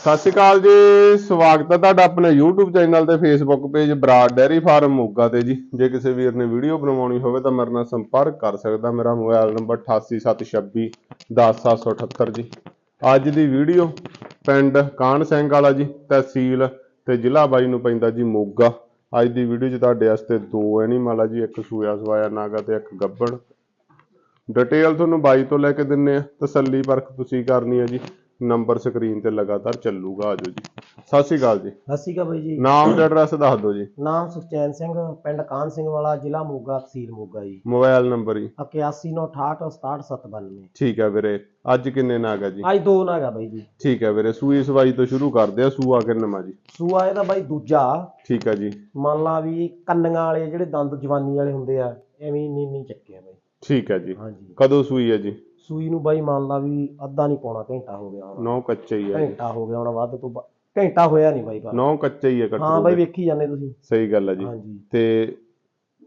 ਸਤਿ ਸ਼੍ਰੀ ਅਕਾਲ ਜੀ, ਸਵਾਗਤ ਹੈ ਤੁਹਾਡਾ ਆਪਣੇ YouTube ਚੈਨਲ ਤੇ Facebook page Brar dairy farm Moga ਤੇ ਜੀ। ਜੇ ਕਿਸੇ ਵੀਰ ਨੇ ਵੀਡੀਓ ਬਣਵਾਉਣੀ ਹੋਵੇ ਤਾਂ ਮੇਰੇ ਨਾਲ ਸੰਪਰਕ ਕਰ ਸਕਦਾ ਮੇਰਾ ਮੋਬਾਈਲ ਨੰਬਰ 8876 10778 ਜੀ। ਅੱਜ ਦੀ ਵੀਡੀਓ ਪਿੰਡ ਕਾਨ ਸਿੰਘ ਵਾਲਾ ਜੀ, ਤਹਿਸੀਲ ਤੇ ਜ਼ਿਲ੍ਹਾ ਬਾਈ ਨੂੰ ਪੈਂਦਾ ਜੀ ਮੋਗਾ। ਅੱਜ ਦੀ ਵੀਡੀਓ 'ਚ ਤੁਹਾਡੇ ਵਾਸਤੇ ਦੋ ਐਨੀਮਲ ਆ ਜੀ, ਇੱਕ ਸੂਆ ਸਵਾਇਆ ਨਾਗਾ ਤੇ ਇੱਕ ਗੱਬੜ ਡਿਟੇਲ ਤੁਹਾਨੂੰ ਬਾਈ ਤੋਂ ਲੈ ਕੇ ਦਿੰਨੇ ਆ। ਤਸੱਲੀ ਪਰਖ ਤੁਸੀਂ ਕਰਨੀ ਆ ਜੀ। ਨੰਬਰ ਸਕਰੀਨ ਤੇ ਲਗਾਤਾਰ ਚੱਲੂਗਾ ਆਜੋ ਜੀ। ਸਤਿ ਸ਼੍ਰੀ ਅਕਾਲ ਜੀ। ਸਤਿ ਸ਼੍ਰੀ ਅਕਾਲ ਬਾਈ ਜੀ। ਨਾਮ ਤੇ ਐਡਰੈਸ ਦੱਸ ਦਿਓ ਜੀ। ਨਾਮ ਸੁਖਚੈਨ ਸਿੰਘ ਪਿੰਡ ਕਾਨ ਸਿੰਘ ਵਾਲਾ ਜ਼ਿਲ੍ਹਾ ਮੋਗਾ ਤਹਿਸੀਲ ਮੋਗਾ ਜੀ। ਮੋਬਾਈਲ ਨੰਬਰ ਜੀ। 8198676792 ਠੀਕ ਹੈ ਵੀਰੇ। ਅੱਜ ਕਿੰਨੇ ਨਾਗ ਆ ਜੀ? ਅੱਜ ਦੋ ਨਾਗਾ ਬਾਈ ਜੀ। ਠੀਕ ਹੈ ਵੀਰੇ। ਸੂਈ ਸਵਾਈ ਤੋਂ ਸ਼ੁਰੂ ਕਰਦੇ ਆ। ਸੂਆ ਕਿੰਨਵਾਂ ਜੀ? ਸੂਆ ਇਹਦਾ ਬਾਈ ਦੂਜਾ। ਠੀਕ ਹੈ ਜੀ। ਮੰਨ ਲਾ ਵੀ ਕੰਨੀਆਂ ਵਾਲੇ ਜਿਹੜੇ ਦੰਦ ਜਵਾਨੀ ਵਾਲੇ ਹੁੰਦੇ ਆ ਐਵੇਂ ਨੀਨੀ ਚੱਕੇ ਆ ਬਾਈ। ਠੀਕ ਹੈ ਜੀ। ਹਾਂਜੀ। ਕਦੋਂ ਸੂਈ ਹੈ ਜੀ? ਸੂਈ ਨੂੰ ਬਾਈ ਮੰਨ ਲਾ ਵੀ ਅੱਧਾ ਨਹੀਂ ਪੌਣਾ ਘੰਟਾ ਹੋ ਗਿਆ ਹੁਣ। ਨੌ ਕੱਚਾ ਹੀ ਹੈ ਜੀ ਘੰਟਾ ਹੋ ਗਿਆ ਹੁਣ ਵੱਧ ਤੋਂ ਵੱਧ- ਘੰਟਾ ਹੋਇਆ ਨਹੀਂ ਬਾਈ ਪਰ। ਨੌ ਕੱਚਾ ਹੀ ਹੈ ਹਾਂ ਕੱਟੂ ਬਾਈ ਵੇਖੀ ਜਾਂਦੇ ਤੁਸੀਂ। ਸਹੀ ਗੱਲ ਹੈ ਜੀ। ਹਾਂਜੀ। ਤੇ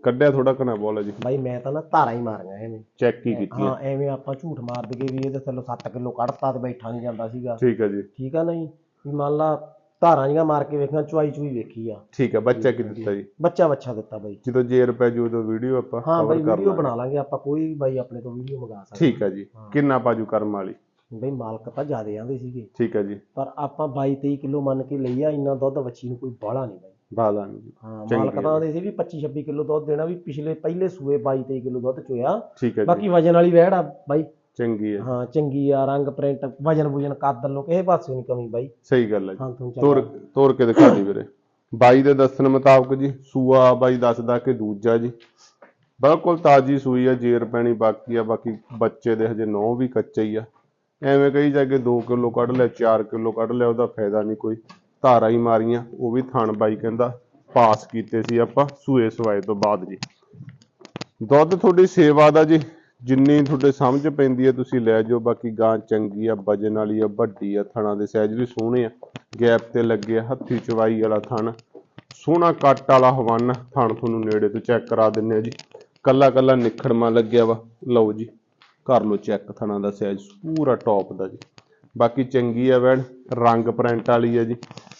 ਕੱਢਿਆ ਥੋੜਾ ਕਨਾ ਬੋਲ ਹੈ ਜੀ। ਬਾਈ ਮੈਂ ਤਾਂ ਨਾ ਧਾਰਾਂ ਹੀ ਮਾਰੀਆਂ ਐਵੇਂ। ਚੈੱਕ ਹੀ ਕੀਤੀ ਹਾਂ ਹੈ ਐਵੇਂ ਆਪਾਂ ਝੂਠ ਮਾਰ ਦਈਏ ਵੀ ਇਹਦੇ ਥੱਲੋਂ 7 ਕਿਲੋ ਕੱਢਤਾ ਤੇ ਬੈਠਾ ਨਹੀਂ ਜਾਂਦਾ ਸੀਗਾ। ਠੀਕ ਹੈ ਜੀ। ਠੀਕ ਆ ਨਹੀਂ? ਵੀ ਮੰਨ ਲਾ ਧਾਰਾਂ ਜੀਆਂ ਮਾਰ ਕੇ ਵੇਖਣਾ ਚੁਆਈ ਚੁਈ ਵੇਖੀ ਆ। ਠੀਕ ਹੈ ਬੱਚਾ ਕੀ ਦਿੱਤਾ ਜੀ? ਬੱਚਾ ਬੱਚਾ ਦਿੱਤਾ ਬਾਈ। ਜਦੋਂ ਜੇਰ ਪੈ ਜੂ ਉਦੋਂ ਵੀਡੀਓ ਆਪਾਂ ਹਾਂ ਬਾਈ ਵੀਡੀਓ। ਬਣਾ ਲਾਂਗੇ ਆਪਾਂ ਕੋਈ ਵੀ ਬਾਈ ਆਪਣੇ ਤੋਂ ਵੀਡੀਓ ਮੰਗਾ ਸਕਦੇ। ਠੀਕ ਹੈ ਜੀ। ਕਿੰਨਾ ਪਾਜੂ ਕਰਮ ਵਾਲੀ? ਬਈ ਮਾਲਕ ਤਾਂ ਜ਼ਿਆਦੇ ਆਂਦੇ ਸੀਗੇ। ਠੀਕ ਹੈ ਜੀ। ਪਰ ਆਪਾਂ 22 23 ਕਿਲੋ ਮੰਨ ਕੇ ਲਈ ਆ ਇੰਨਾ ਦੁੱਧ ਵੱਛੀ ਨੂੰ ਕੋਈ ਬਾਹਲਾ ਨਹੀਂ ਬਾਈ। ਬਾਲਾ ਨਹੀਂ ਜੀ। ਹਾਂ ਮਾਲਕ ਤਾਂ ਆਂਦੇ ਸੀ ਵੀ 25 26 ਕਿਲੋ ਦੁੱਧ ਦੇਣਾ ਵੀ ਪਿਛਲੇ ਪਹਿਲੇ ਸੂਏ 22 23 ਕਿਲੋ ਦੁੱਧ ਚੋਇਆ। ਜੀ। ਬਾਕੀ ਵਜਨ ਵਾਲੀ ਵਹਿੜ ਆ ਬਾਈ। ਚੰਗੀ ਹੈ। ਹਾਂ ਚੰਗੀ ਆ ਰੰਗ ਪ੍ਰਿੰਟ ਵਜਨ ਵੁਜਨ ਕੱਦ ਲੋ ਕਿਸੇ ਪਾਸੇ ਨਹੀਂ ਕਮੀ ਬਾਈ। ਸਹੀ ਗੱਲ ਹੈ ਜੀ। ਹਾਂ ਤੁਹਾਨੂੰ ਤੋਰ ਚੰਗਾ। ਤੋਰ ਕੇ ਦਿਖਾ ਦੀ ਵੀਰੇ। ਬਾਈ ਦੇ ਦੱਸਣ ਮੁਤਾਬਕ ਜੀ ਸੂਆ ਬਾਈ ਦੱਸਦਾ ਕਿ ਦੂਜਾ ਜੀ। ਬਿਲਕੁਲ ਤਾਜੀ ਸੂਈ ਆ ਜੇਰ ਪੈਣੀ ਬਾਕੀ ਆ ਬਾਕੀ ਬੱਚੇ ਦੇ ਹਜੇ ਨੌ ਵੀ ਕੱਚੇ ਹੀ ਆ। ਐਵੇਂ ਕਹੀ ਜਾ ਕੇ 2 ਕਿਲੋ ਕੱਢ ਲਿਆ 4 ਕਿਲੋ ਕੱਢ ਲਿਆ ਉਹਦਾ ਫਾਇਦਾ ਨਹੀਂ ਕੋਈ। ਧਾਰਾ ਹੀ ਮਾਰੀਆਂ ਉਹ ਵੀ ਥਣ ਬਾਈ ਕਹਿੰਦਾ ਪਾਸ ਕੀਤੇ ਸੀ ਆਪਾਂ ਸੂਏ ਸਵਾਏ ਤੋਂ ਬਾਅਦ ਜੀ। ਦੁੱਧ ਤੁਹਾਡੀ ਸੇਵਾ ਦਾ ਜੀ ਜਿੰਨੀ ਤੁਹਾਡੇ ਸਮਝ ਪੈਂਦੀ ਹੈ ਤੁਸੀਂ ਲੈ ਜਾਓ। ਬਾਕੀ ਗਾਂ ਚੰਗੀ ਆ, ਵਜਨ ਵਾਲੀ ਆ, ਵੱਡੀ ਆ, ਥਣਾ ਦੇ ਸਾਈਜ਼ ਵੀ ਸੋਹਣੇ ਆ। ਗੈਪ ਤੇ ਲੱਗੇ ਆ, ਹੱਥੀ ਚਵਾਈ ਵਾਲਾ ਥਣ। ਸੋਹਣਾ ਕੱਟ ਵਾਲਾ ਹਵਨ ਥਣ ਤੁਹਾਨੂੰ ਨੇੜੇ ਤੋਂ ਚੈੱਕ ਕਰਾ ਦਿੰਨੇ ਆ ਜੀ। ਕੱਲਾ ਕੱਲਾ ਨਿਖੜਮਾ ਲੱਗਿਆ ਵਾ। ਲਓ ਜੀ, ਕਰ ਲਓ ਚੈੱਕ ਥਣਾ ਦਾ ਸਾਈਜ਼ ਪੂਰਾ ਟੌਪ ਦਾ ਜੀ। ਬਾਕੀ ਚੰਗੀ ਆ ਵੈਣ ਰੰਗ ਪ੍ਰਿੰਟ ਵਾਲੀ ਆ ਜੀ।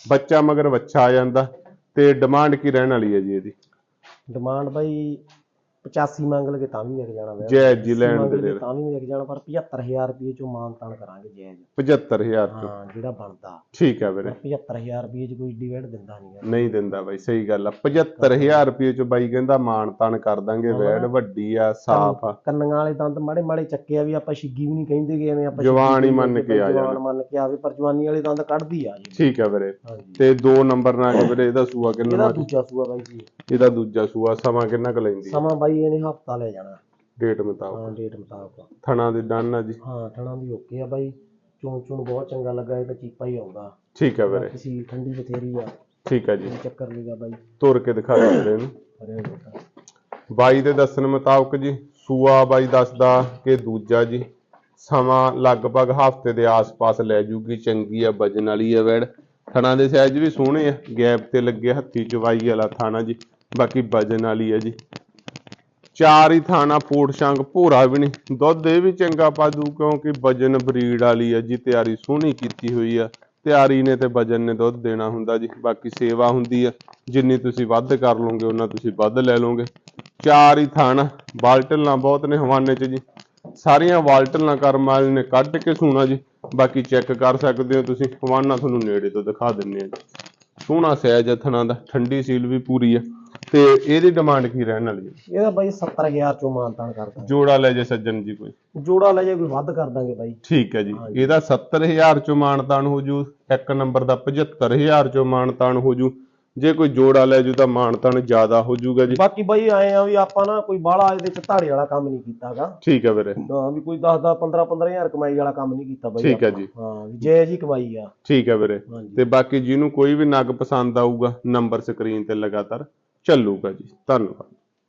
ਬੱਚਾ ਮਗਰ ਵੱਛਾ ਆ ਜਾਂਦਾ ਤੇ ਡਿਮਾਂਡ ਕੀ ਰਹਿਣ ਵਾਲੀ ਹੈ ਜੀ ਇਹਦੀ? ਡਿਮਾਂਡ ਬਾਈ 85 ਮੰਗ ਲਗੇ ਤਾਂ ਵੀ ਵਿਕ ਜਾਣਾ ਵੇ ਜੈ ਜੀ ਲੈਣ ਦੇ ਦੇ ਤਾਂ ਵੀ ਵਿਕ ਜਾਣਾ ਪਰ 75000 ਰੁਪਏ ਚੋਂ ਮਾਨ ਤਾਨ ਕਰਾਂਗੇ ਜਾਇਜ਼ 75000 ਚ। ਹਾਂ ਜਿਹੜਾ ਬਣਦਾ। ਠੀਕ ਹੈ ਵੀਰੇ। 75000 ਰੁਪਏ ਚ ਕੋਈ ਡਿਵਾਈਡ ਦਿੰਦਾ ਨਹੀਂ ਨਹੀਂ ਦਿੰਦਾ ਬਾਈ ਸਹੀ ਗੱਲ ਆ। 75000 ਰੁਪਏ ਚ ਬਾਈ ਕਹਿੰਦਾ ਮਾਣ ਤਾਣ ਕਰ ਦਾਂਗੇ ਵੈੜ ਵੱਡੀ ਆ ਸਾਫ਼ ਆ। ਕੰਨਾਂ ਵਾਲੇ ਦੰਦ ਮਾੜੇ ਮਾੜੇ ਚੱਕੇ ਆ ਵੀ ਆਪਾਂ ਛਿੱਗੀ ਵੀ ਨਹੀਂ ਕਹਿੰਦੇ ਕਿ ਐਵੇਂ ਆਪਾਂ ਜਵਾਨ ਹੀ ਮੰਨ ਕੇ ਆ ਜਵਾਨ ਜਾਣਾ। ਮੰਨ ਕੇ ਆਵੇ ਪਰ ਜਵਾਨੀ ਵਾਲੇ ਦੰਦ ਕੱਢਦੀ ਆ ਜੀ। ਠੀਕ ਹੈ ਵੀਰੇ। ਤੇ ਦੋ ਨੰਬਰ ਨਾਲ ਵੀਰੇ ਇਹਦਾ ਸੂਆ ਕਿੰਨਾ ਇਹਦਾ? ਦੂਜਾ ਸੂਆ ਬਾਈ ਜੀ। ਇਹਦਾ ਦੂਜਾ ਸੂਆ ਸਮਾਂ ਕਿੰਨਾ ਕੁ ਲੈਂਦੀ ਸਮਾਂ ਬਾਈ ਇਹਨੇ ਹਫਤਾ ਲੈ ਜਾਣਾ। ਡੇਟ ਮੁਤਾਬਕ। ਹਾਂ ਡੇਟ ਮੁਤਾਬਕ। ਥਣਾ ਦੇ ਡਨ ਆ ਜੀ। ਹਾਂ ਠਣਾ ਦੀ ਓਕੇ ਆ ਬਾਈ। ਚੂਣ ਚੂਣ ਬਹੁਤ ਚੰਗਾ ਲੱਗਾ ਇਹ ਤਾਂ ਚੀਪਾ ਹੀ ਆਉਂਦਾ। ਠੀਕ ਹੈ ਵੀਰੇ। ਕਿਸੇ ਠੰਡੀ ਬਥੇਰੀ ਆ। ਠੀਕ ਹੈ ਜੀ। ਚੱਕਰ ਨਹੀਂਗਾ ਬਾਈ। ਤੁਰ ਕੇ ਦਿਖਾ ਦੇ ਵੀਰੇ ਬੇਟਾ ਬਾਈ ਦੇ ਦੱਸਣ ਮੁਤਾਬਕ ਜੀ ਸੂਆ ਬਾਈ ਦੱਸਦਾ ਕਿ ਦੂਜਾ ਜੀ ਸਮਾਂ ਲਗਭਗ ਹਫ਼ਤੇ ਦੇ ਆਸ-ਪਾਸ ਲੈ ਜੂਗੀ। ਚੰਗੀ ਆ ਵਜਨ ਵਾਲੀ ਆ ਵੈੜ। ਥਣਾ ਦੇ ਸਾਈਜ਼ ਵੀ ਸੋਹਣੇ ਆ। ਗੈਪ ਤੇ ਲੱਗੇ ਹੱਥੀ ਚਵਾਈ ਵਾਲਾ ਥਾਣਾ ਜੀ। ਬਾਕੀ ਵਜਨ ਵਾਲੀ ਆ ਜੀ। ਚਾਰ ਹੀ ਥਾਣਾ ਪੋਟ ਸ਼ੰਗ ਭੋਰਾ ਵੀ ਨਹੀਂ। ਦੁੱਧ ਇਹ ਵੀ ਚੰਗਾ ਪਾਦੂ ਕਿਉਂਕਿ ਵਜਨ ਬਰੀਡ ਵਾਲੀ ਹੈ ਜੀ, ਤਿਆਰੀ ਸੋਹਣੀ ਕੀਤੀ ਹੋਈ ਆ। ਤਿਆਰੀ ਨੇ ਤੇ ਵਜਨ ਨੇ ਦੁੱਧ ਦੇਣਾ ਹੁੰਦਾ ਜੀ, ਬਾਕੀ ਸੇਵਾ ਹੁੰਦੀ ਆ। ਜਿੰਨੀ ਤੁਸੀਂ ਵੱਧ ਕਰ ਲਓਗੇ ਉਹਨਾਂ ਤੁਸੀਂ ਵੱਧ ਲੈ ਲਓਗੇ। ਚਾਰ ਹੀ ਥਣ ਬਾਲਟਲਾਂ ਬਹੁਤ ਨੇ ਹਵਾਨੇ 'ਚ ਜੀ। ਸਾਰੀਆਂ ਵਾਲਟਲਾਂ ਕਰਮ ਵਾਲੇ ਨੇ ਕੱਢ ਕੇ ਸੂਣਾ ਜੀ। ਬਾਕੀ ਚੈੱਕ ਕਰ ਸਕਦੇ ਹੋ ਤੁਸੀਂ, ਹਵਾਨਾ ਤੁਹਾਨੂੰ ਨੇੜੇ ਤੋਂ ਦਿਖਾ ਦਿੰਨੇ ਆ ਜੀ। ਸੋਹਣਾ ਸਹਿਜ ਆ ਥਣਾ ਦਾ, ਠੰਡੀ ਸੀਲ ਵੀ ਪੂਰੀ ਆ। ਤੇ ਇਹਦੀ ਡਿਮਾਂਡ ਕੀ ਰਹਿਣ ਵਾਲੀ ਹੈ? ਇਹਦਾ ਬਾਈ 70000 ਚੋਂ ਮਾਨ ਤਾਨ ਕਰਦਾ। ਜੋੜਾ ਲੈ ਜੇ ਸੱਜਣ ਜੀ ਕੋਈ। ਜੋੜਾ ਲੈ ਜੇ ਕੋਈ ਵੱਧ ਕਰ ਦਾਂਗੇ ਬਾਈ। ਠੀਕ ਹੈ ਜੀ। ਇਹਦਾ 70000 ਚੋਂ ਮਾਨਤਾਨ ਹੋ ਜੂ ਇੱਕ ਨੰਬਰ ਦਾ 75000 ਚੋਂ ਮਾਨਤਾਨ ਹੋ ਜੂ। ਜੇ ਕੋਈ ਜੋੜਾ ਲੈ ਜੂ ਤਾਂ ਮਾਨਤਾਨ ਜ਼ਿਆਦਾ ਹੋ ਜੂਗਾ ਜੀ। ਬਾਕੀ ਬਾਈ ਆਏ ਆ ਵੀ ਆਪਾਂ ਨਾ ਕੋਈ ਬਾਹਲਾ ਇਹਦੇ ਚ ਧਾੜੇ ਵਾਲਾ ਕੰਮ ਨਹੀਂ ਕੀਤਾਗਾ। ਠੀਕ ਹੈ ਵੀਰੇ। ਹਾਂ ਵੀ ਕੋਈ 10 10 15 15000 ਕਮਾਈ ਵਾਲਾ ਕੰਮ ਨਹੀਂ ਕੀਤਾ ਬਾਈ ਠੀਕ ਹੈ। ਜੀ। ਹਾਂ ਵੀ ਜਾਇਜ਼ ਹੀ ਕਮਾਈ ਆ। ਠੀਕ ਹੈ ਵੀਰੇ। ਤੇ ਬਾਕੀ ਜਿਹਨੂੰ ਕੋਈ ਵੀ ਨਗ ਪਸੰਦ ਆਊਗਾ ਨੰਬਰ ਸਕਰੀਨ ਤੇ ਲਗਾਤਾਰ ਚੱਲੂਗਾ ਜੀ ਧੰਨਵਾਦ।